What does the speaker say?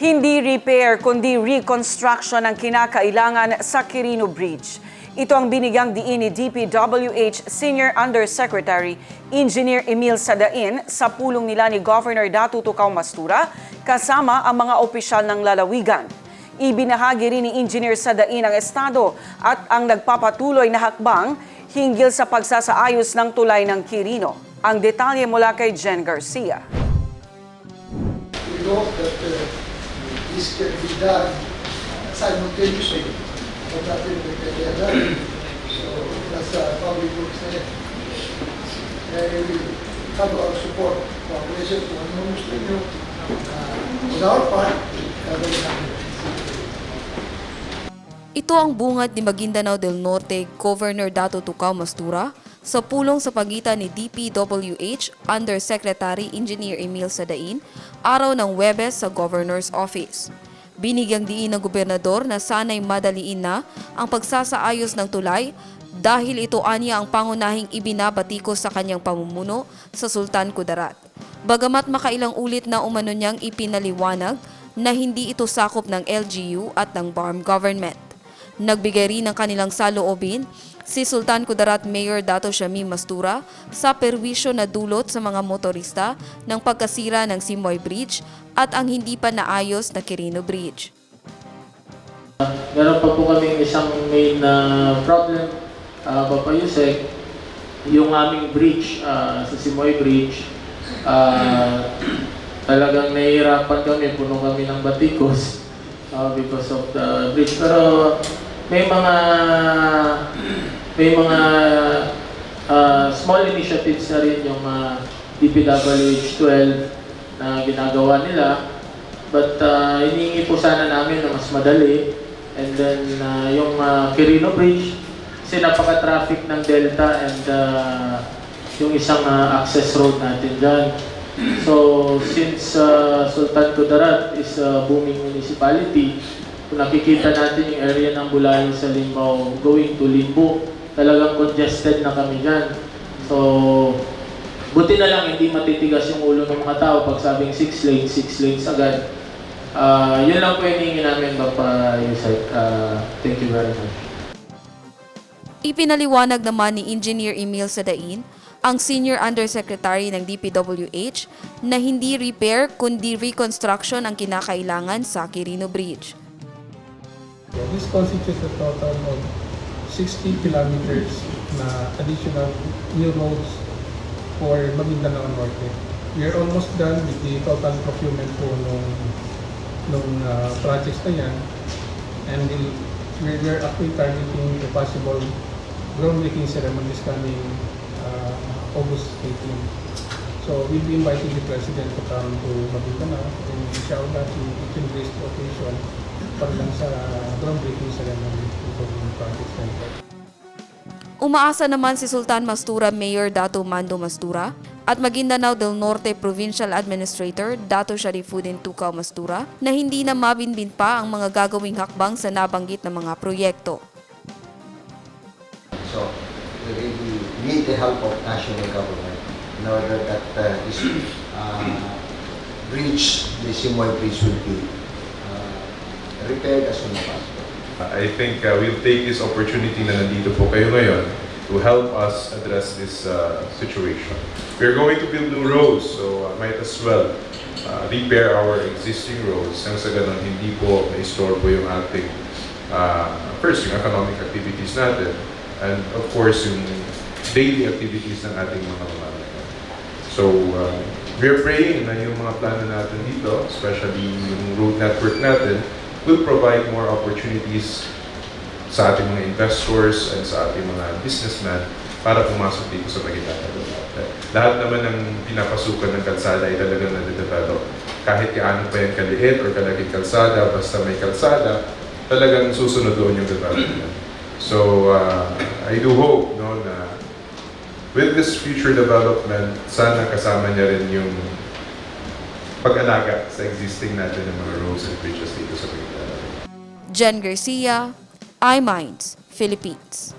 Hindi repair kundi reconstruction ang kinakailangan sa Quirino Bridge. Ito ang binigyang diin ni DPWH Senior Undersecretary Engineer Emil Sadain sa pulong nila ni Governor Datu Tukaw Mastura kasama ang mga opisyal ng lalawigan. Ibinahagi rin ni Engineer Sadain ang estado at ang nagpapatuloy na hakbang hinggil sa pagsasaayos ng tulay ng Quirino. Ang detalye mula kay Jen Garcia. we this can be done simultaneously. But natin nagkakaya So, nasa public works na yan. Kaya we have our support. Cooperation kung ano gusto nyo. Uh, on our part, gagawin namin. Ito ang bungad ni Maguindanao del Norte Governor Dato Tukaw Mastura sa pulong sa pagitan ni DPWH Undersecretary Engineer Emil Sadain araw ng Webes sa Governor's Office. Binigyang diin ng gobernador na sanay madaliin na ang pagsasaayos ng tulay dahil ito anya ang pangunahing ibinabatikos sa kanyang pamumuno sa Sultan Kudarat. Bagamat makailang ulit na umano niyang ipinaliwanag na hindi ito sakop ng LGU at ng BARM government. Nagbigay rin ng kanilang saloobin si Sultan Kudarat Mayor Dato Shami Mastura sa perwisyo na dulot sa mga motorista ng pagkasira ng Simoy Bridge at ang hindi pa naayos na Quirino Bridge. Meron pa po kami isang main na problem, uh, Papa Yusek, yung aming bridge ah, sa Simoy Bridge, ah, talagang nahihirapan kami, puno kami ng batikos ah, because of the bridge. Pero may mga may mga ah, small initiatives na rin yung uh, DPWH 12 na ginagawa nila. But uh, hinihingi po sana namin na mas madali. And then uh, yung uh, Quirino Bridge, kasi napaka-traffic ng Delta and uh, yung isang uh, access road natin dyan. So, since uh, Sultan Kudarat is a booming municipality, nakikita natin yung area ng Bulayan sa Limbaw going to Limbo, talagang congested na kami dyan. So, buti na lang hindi matitigas yung ulo ng mga tao pag sabing 6 lanes, 6 lanes agad. Ah, yun lang po yung hinihingi namin, Papa Yusek. Ah, thank you very much. Ipinaliwanag naman ni Engineer Emil Sadain, ang Senior Undersecretary ng DPWH, na hindi repair kundi reconstruction ang kinakailangan sa Quirino Bridge. This constitutes a total of 60 kilometers na additional new roads for Maguindanao Norte. We are almost done with the total procurement po nung, nung uh, projects na yan. And we'll, we're, we're actually targeting a possible groundbreaking ceremony this coming uh, August 18. So we'll be inviting the President to come to Maguindanao and inshallah to embrace the occasion para lang sa groundbreaking ceremony itong projects na ito. Umaasa naman si Sultan Mastura Mayor Dato Mando Mastura at Maguindanao del Norte Provincial Administrator Dato Sharifuddin Tukaw Mastura na hindi na mabinbin pa ang mga gagawing hakbang sa nabanggit na mga proyekto. So we need the help of national government in order that uh, this uh, bridge, the Simoy Bridge will be uh, repaired as soon as possible. I think uh, we'll take this opportunity na nandito po kayo ngayon to help us address this uh, situation. We're going to build new roads, so uh, might as well uh, repair our existing roads nang sa ganun hindi po na-store po yung ating uh, first, yung economic activities natin and of course yung daily activities ng ating mga mamamayan. So, uh, we're praying na yung mga plano natin dito, especially yung road network natin, will provide more opportunities sa ating mga investors and sa ating mga businessmen para pumasok dito sa Maguindanao Norte. Lahat naman ng pinapasukan ng kalsada ay talagang nade-develop. Kahit kaano pa yung kaliit or kalaking kalsada, basta may kalsada, talagang susunod doon yung development. So, uh, I do hope no, na with this future development, sana kasama niya rin yung pag-alaga sa existing natin ng mga roads and bridges dito sa Maguindanao. Jen Garcia, iMinds, Philippines.